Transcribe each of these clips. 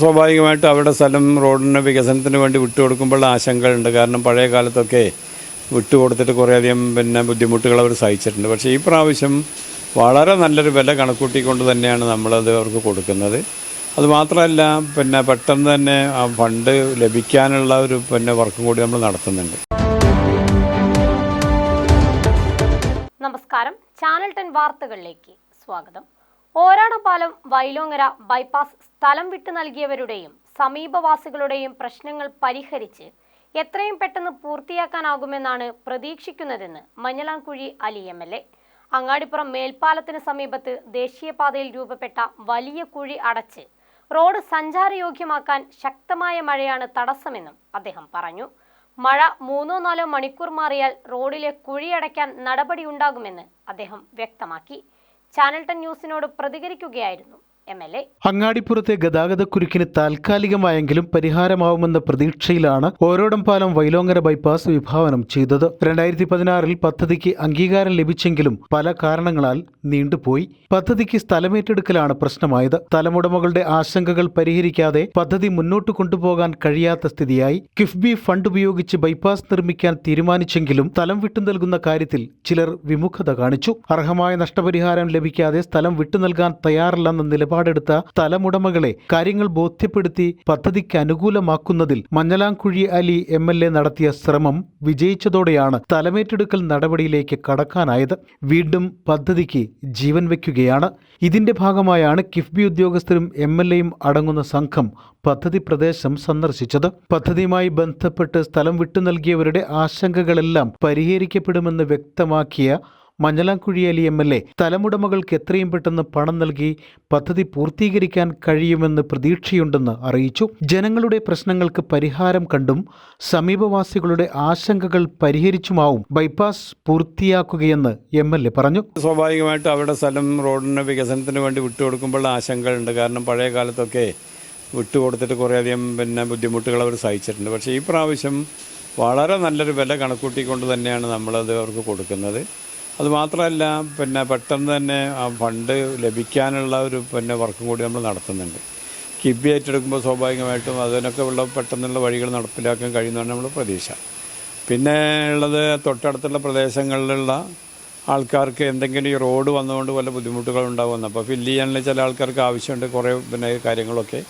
സ്വാഭാവികമായിട്ടും അവരുടെ സ്ഥലം റോഡിന് വികസനത്തിന് വേണ്ടി വിട്ടുകൊടുക്കുമ്പോൾ ആശങ്കകളുണ്ട്. കാരണം പഴയ കാലത്തൊക്കെ വിട്ടുകൊടുത്തിട്ട് കുറേയധികം പിന്നെ ബുദ്ധിമുട്ടുകൾ അവർ സഹിച്ചിട്ടുണ്ട്. പക്ഷേ ഈ പ്രാവശ്യം വളരെ നല്ലൊരു വില കണക്കൂട്ടിക്കൊണ്ട് തന്നെയാണ് നമ്മളത് അവർക്ക് കൊടുക്കുന്നത്. അതുമാത്രമല്ല പിന്നെ പെട്ടെന്ന് തന്നെ ആ ഫണ്ട് ലഭിക്കാനുള്ള ഒരു പിന്നെ വർക്കും കൂടി നമ്മൾ നടത്തുന്നുണ്ട്. നമസ്കാരം. ചാനൽ ടെൻ വാർത്തകളിലേക്ക് സ്വാഗതം. ഓരാടപാലം വൈലോങ്ങര ബൈപ്പാസ് സ്ഥലം വിട്ടു നൽകിയവരുടെയും സമീപവാസികളുടെയും പ്രശ്നങ്ങൾ പരിഹരിച്ച് എത്രയും പെട്ടെന്ന് പൂർത്തിയാക്കാനാകുമെന്നാണ് പ്രതീക്ഷിക്കുന്നതെന്ന് Manjalamkuzhi Ali M L A. Angadipuram മേൽപ്പാലത്തിന് സമീപത്ത് ദേശീയപാതയിൽ രൂപപ്പെട്ട വലിയ കുഴി അടച്ച് റോഡ് സഞ്ചാരയോഗ്യമാക്കാൻ ശക്തമായ മഴയാണ് തടസ്സമെന്നും അദ്ദേഹം പറഞ്ഞു. മഴ മൂന്നോ നാലോ മണിക്കൂർ മാറിയാൽ റോഡിലെ കുഴിയടയ്ക്കാൻ നടപടിയുണ്ടാകുമെന്ന് അദ്ദേഹം വ്യക്തമാക്കി. ചാനൽ ടെൻ ന്യൂസിനോട് പ്രതികരിക്കുകയായിരുന്നു എം എൽ എ. അങ്ങാടിപ്പുറത്തെ ഗതാഗതക്കുരുക്കിന് താൽക്കാലികമായെങ്കിലും പരിഹാരമാവുമെന്ന പ്രതീക്ഷയിലാണ് ഓരോടം പാലം വൈലോങ്ങര ബൈപ്പാസ് വിഭാവനം ചെയ്തത്. രണ്ടായിരത്തി പതിനാറിൽ പദ്ധതിക്ക് അംഗീകാരം ലഭിച്ചെങ്കിലും പല കാരണങ്ങളാൽ നീണ്ടുപോയി. പദ്ധതിക്ക് സ്ഥലമേറ്റെടുക്കലാണ് പ്രശ്നമായത്. തലമുടമകളുടെ ആശങ്കകൾ പരിഹരിക്കാതെ പദ്ധതി മുന്നോട്ട് കൊണ്ടുപോകാൻ കഴിയാത്ത സ്ഥിതിയായി. കിഫ്ബി ഫണ്ട് ഉപയോഗിച്ച് ബൈപ്പാസ് നിർമ്മിക്കാൻ തീരുമാനിച്ചെങ്കിലും സ്ഥലം വിട്ടു നൽകുന്ന കാര്യത്തിൽ ചിലർ വിമുഖത കാണിച്ചു. അർഹമായ നഷ്ടപരിഹാരം ലഭിക്കാതെ സ്ഥലം വിട്ടു നൽകാൻ തയ്യാറല്ലെന്ന നിലപാടെടുത്ത തലമുടമകളെ കാര്യങ്ങൾ ബോധ്യപ്പെടുത്തി പദ്ധതിക്ക് അനുകൂലമാക്കുന്നതിൽ Manjalamkuzhi Ali M L A നടത്തിയ ശ്രമം വിജയിച്ചതോടെയാണ് സ്ഥലമേറ്റെടുക്കൽ നടപടിയിലേക്ക് കടക്കാനായത്. വീണ്ടും പദ്ധതിക്ക് ജീവൻ വയ്ക്കുകയാണ്. ഇതിന്റെ ഭാഗമായാണ് കിഫ്ബി ഉദ്യോഗസ്ഥരും എം എൽ എയും അടങ്ങുന്ന സംഘം പദ്ധതി പ്രദേശം സന്ദർശിച്ചത്. പദ്ധതിയുമായി ബന്ധപ്പെട്ട് സ്ഥലം വിട്ടു നൽകിയവരുടെ ആശങ്കകളെല്ലാം പരിഹരിക്കപ്പെടുമെന്ന് വ്യക്തമാക്കിയ Manjalamkuzhi Ali M L A സ്ഥലമുടമകൾക്ക് എത്രയും പെട്ടെന്ന് പണം നൽകി പദ്ധതി പൂർത്തീകരിക്കാൻ കഴിയുമെന്ന് പ്രതീക്ഷയുണ്ടെന്ന് അറിയിച്ചു. ജനങ്ങളുടെ പ്രശ്നങ്ങൾക്ക് പരിഹാരം കണ്ടും സമീപവാസികളുടെ ആശങ്കകൾ പരിഹരിച്ചുമാവും ബൈപ്പാസ് പൂർത്തിയാക്കുകയെന്ന് എം എൽ എ പറഞ്ഞു. സ്വാഭാവികമായിട്ടും അവരുടെ സ്ഥലം റോഡിന് വികസനത്തിന് വേണ്ടി വിട്ടുകൊടുക്കുമ്പോൾ ആശങ്കകളുണ്ട്. കാരണം പഴയ കാലത്തൊക്കെ വിട്ടുകൊടുത്തിട്ട് കുറേയധികം പിന്നെ ബുദ്ധിമുട്ടുകൾ അവർ സഹിച്ചിട്ടുണ്ട്. പക്ഷേ ഈ പ്രാവശ്യം വളരെ നല്ലൊരു വില കണക്കൂട്ടിക്കൊണ്ട് തന്നെയാണ് നമ്മളത് അവർക്ക് കൊടുക്കുന്നത്. അത് മാത്രമല്ല പിന്നെ പെട്ടെന്ന് തന്നെ ആ ഫണ്ട് ലഭിക്കാനുള്ള ഒരു പിന്നെ വർക്കും കൂടി നമ്മൾ നടത്തുന്നുണ്ട്. കിബി ഏറ്റെടുക്കുമ്പോൾ സ്വാഭാവികമായിട്ടും അതിനൊക്കെ ഉള്ള പെട്ടെന്നുള്ള വഴികൾ നടപ്പിലാക്കാൻ കഴിയുന്നതാണ് നമ്മൾ പ്രതീക്ഷ. പിന്നെ ഉള്ളത് തൊട്ടടുത്തുള്ള പ്രദേശങ്ങളിലുള്ള ആൾക്കാർക്ക് എന്തെങ്കിലും ഈ റോഡ് വന്നുകൊണ്ട് വല്ല ബുദ്ധിമുട്ടുകൾ ഉണ്ടാകുമെന്ന് അപ്പോൾ ഫില്ല് ചെയ്യാനുള്ള ചില ആൾക്കാർക്ക് ആവശ്യമുണ്ട് കുറേ പിന്നെ കാര്യങ്ങളൊക്കെ.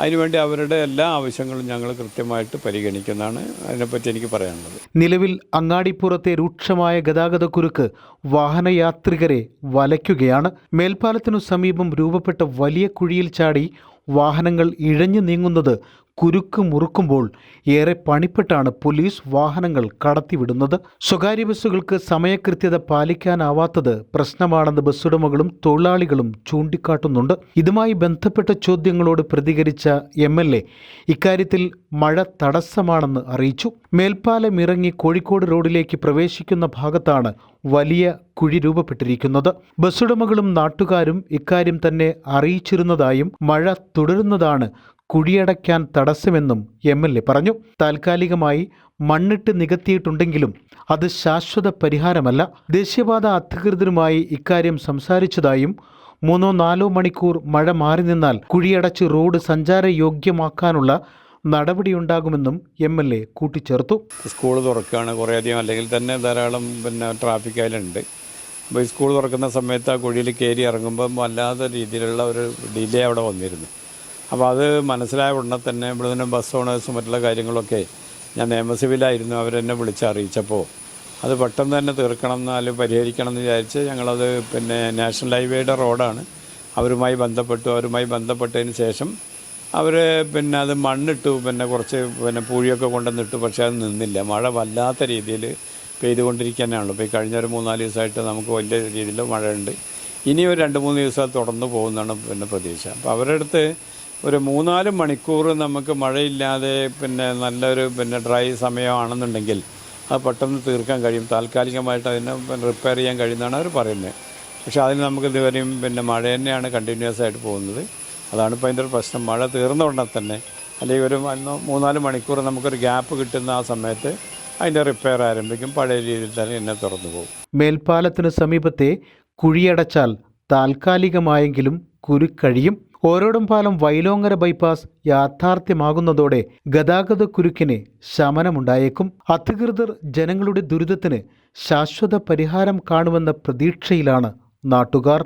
അതിനുവേണ്ടി അവരുടെ എല്ലാ ആവശ്യങ്ങളും ഞങ്ങൾ കൃത്യമായിട്ട് പരിഗണിക്കുന്നതാണ് അതിനെപ്പറ്റി എനിക്ക് പറയാനുള്ളത്. നിലവിൽ അങ്ങാടിപ്പുറത്തെ രൂക്ഷമായ ഗതാഗതക്കുരുക്ക് വാഹനയാത്രികരെ വലയ്ക്കുകയാണ്. മേൽപ്പാലത്തിനു സമീപം രൂപപ്പെട്ട വലിയ കുഴിയിൽ ചാടി വാഹനങ്ങൾ ഇഴഞ്ഞു നീങ്ങുന്നത് കുരുക്ക് മുറുക്കുമ്പോൾ ഏറെ പണിപ്പെട്ടാണ് പോലീസ് വാഹനങ്ങൾ കടത്തിവിടുന്നത്. സ്വകാര്യ ബസ്സുകൾക്ക് സമയകൃത്യത പാലിക്കാനാവാത്തത് പ്രശ്നമാണെന്ന് ബസ്സുടമകളും തൊഴിലാളികളും ചൂണ്ടിക്കാട്ടുന്നുണ്ട്. ഇതുമായി ബന്ധപ്പെട്ട ചോദ്യങ്ങളോട് പ്രതികരിച്ച എം എൽ എ ഇക്കാര്യത്തിൽ മഴ തടസ്സമാണെന്ന് അറിയിച്ചു. മേൽപ്പാലം ഇറങ്ങി കോഴിക്കോട് റോഡിലേക്ക് പ്രവേശിക്കുന്ന ഭാഗത്താണ് വലിയ കുഴി രൂപപ്പെട്ടിരിക്കുന്നത്. ബസ്സുടമകളും നാട്ടുകാരും ഇക്കാര്യം തന്നെ അറിയിച്ചിരുന്നതായും മഴ തുടരുന്നതാണ് കുഴിയടയ്ക്കാൻ തടസ്സമെന്നും എം എൽ എ പറഞ്ഞു. താൽക്കാലികമായി മണ്ണിട്ട് നികത്തിയിട്ടുണ്ടെങ്കിലും അത് ശാശ്വത പരിഹാരമല്ല. ദേശീയപാത അധികൃതരുമായി ഇക്കാര്യം സംസാരിച്ചതായും മൂന്നോ നാലോ മണിക്കൂർ മഴ മാറി നിന്നാൽ കുഴിയടച്ച് റോഡ് സഞ്ചാരയോഗ്യമാക്കാനുള്ള നടപടിയുണ്ടാകുമെന്നും എം എൽ എ കൂട്ടിച്ചേർത്തു. സ്കൂൾ തുറക്കുകയാണ് കുറേയധികം. അല്ലെങ്കിൽ തന്നെ ധാരാളം പിന്നെ ട്രാഫിക് അതിലുണ്ട് അപ്പോൾ ഈ സ്കൂൾ തുറക്കുന്ന സമയത്ത് ആ കുഴിയിൽ കയറി ഇറങ്ങുമ്പം വല്ലാത്ത രീതിയിലുള്ള ഒരു ഡിലേ അവിടെ വന്നിരുന്നു. അപ്പോൾ അത് മനസ്സിലായ ഉടനെ തന്നെ ഇവിടെ നിന്ന് ബസ് ഓണേഴ്സും മറ്റുള്ള കാര്യങ്ങളൊക്കെ ഞാൻ നിയമസഭയിലായിരുന്നു അവരെന്നെ വിളിച്ച് അറിയിച്ചപ്പോൾ അത് പെട്ടെന്ന് തന്നെ തീർക്കണം എന്ന് അല്ലെങ്കിൽ പരിഹരിക്കണം എന്ന് വിചാരിച്ച് ഞങ്ങളത് പിന്നെ നാഷണൽ ഹൈവേയുടെ റോഡാണ്. അവരുമായി ബന്ധപ്പെട്ടു. അവരുമായി ബന്ധപ്പെട്ടതിന് ശേഷം അവർ പിന്നെ അത് മണ്ണിട്ടു. പിന്നെ കുറച്ച് പിന്നെ പൂഴിയൊക്കെ കൊണ്ടുവന്നിട്ടു. പക്ഷേ അത് നിന്നില്ല. മഴ വല്ലാത്ത രീതിയിൽ പെയ്തുകൊണ്ടിരിക്കാനാണല്ലോ. ഇപ്പോൾ ഈ കഴിഞ്ഞ ഒരു മൂന്നാൽ ദിവസമായിട്ട് നമുക്ക് വലിയ രീതിയിൽ മഴയുണ്ട്. ഇനി ഒരു രണ്ട് മൂന്ന് ദിവസം തുടർന്ന് പോകുന്നതാണ് പിന്നെ പ്രതീക്ഷ. അപ്പോൾ അവരുടെ അടുത്ത് ഒരു മൂന്നാൽ മണിക്കൂർ നമുക്ക് മഴയില്ലാതെ പിന്നെ നല്ലൊരു പിന്നെ ഡ്രൈ സമയമാണെന്നുണ്ടെങ്കിൽ അത് പെട്ടെന്ന് തീർക്കാൻ കഴിയും. താൽക്കാലികമായിട്ട് അതിനെ റിപ്പയർ ചെയ്യാൻ കഴിയുന്നതാണ് അവർ പറയുന്നത്. പക്ഷേ അതിന് നമുക്ക് ഇതുവരെയും പിന്നെ മഴ തന്നെയാണ് കണ്ടിന്യൂസ് ആയിട്ട് പോകുന്നത്. അതാണ് ഇപ്പോൾ അതിന്റെ ഒരു പ്രശ്നം. മഴ തീർന്ന ഉടനെ തന്നെ അല്ലെങ്കിൽ ഒരു മൂന്നാൽ മണിക്കൂർ നമുക്കൊരു ഗ്യാപ്പ് കിട്ടുന്ന ആ സമയത്ത് അതിന്റെ റിപ്പയർ ആരംഭിക്കും. പഴയ രീതിയിൽ തന്നെ എന്നെ തുറന്നു പോകും. മേൽപ്പാലത്തിന് സമീപത്തെ കുഴിയടച്ചാൽ താൽക്കാലികമായെങ്കിലും കുരുക്കഴിയും ഓരോടും പാലം വൈലോങ്ങര ബൈപ്പാസ് യാഥാർത്ഥ്യമാകുന്നതോടെ ഗതാഗത കുരുക്കിന് ശമനമുണ്ടായേക്കും. അധികൃതർ ജനങ്ങളുടെ ദുരിതത്തിന് ശാശ്വത പരിഹാരം കാണുമെന്ന പ്രതീക്ഷയിലാണ് നാട്ടുകാർ.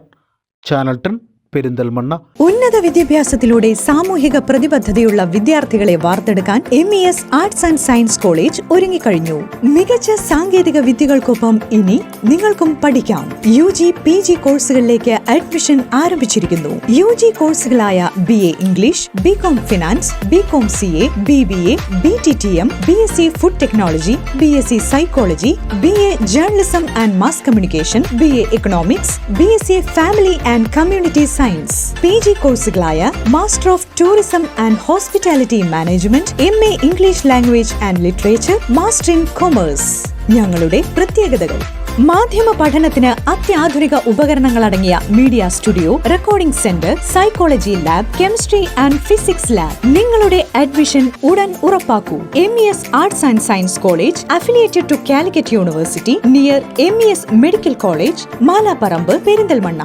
ചാനൽ ടൺ പെരിന്തൽമണ്ണ. ഉന്നത വിദ്യാഭ്യാസത്തിലൂടെ സാമൂഹിക പ്രതിബദ്ധതയുള്ള വിദ്യാർത്ഥികളെ വാർത്തെടുക്കാൻ M E S arts and science college ഒരുങ്ങിക്കഴിഞ്ഞു. മികച്ച സാങ്കേതിക വിദ്യകൾക്കൊപ്പം ഇനി നിങ്ങൾക്കും പഠിക്കാം. യു ജി പി ജി കോഴ്സുകളിലേക്ക് അഡ്മിഷൻ ആരംഭിച്ചിരിക്കുന്നു. U G കോഴ്സുകളായ B A English B com finance B com C A B B A B T T M B S C food technology B S C psychology B A journalism and mass communication B A economics B S C family and community science P G കോഴ്സുകളായ master of tourism and hospitality management M A English language and literature master in commerce ഞങ്ങളുടെ പ്രത്യേകതകൾ. മാധ്യമ പഠനത്തിന് അത്യാധുനിക ഉപകരണങ്ങൾ അടങ്ങിയ media studio recording centre psychology lab chemistry and physics lab നിങ്ങളുടെ admission ഉടൻ ഉറപ്പാക്കൂ. M E S arts and science college affiliated to Calicut university near M E S medical college Malaparamba Perinthalmanna.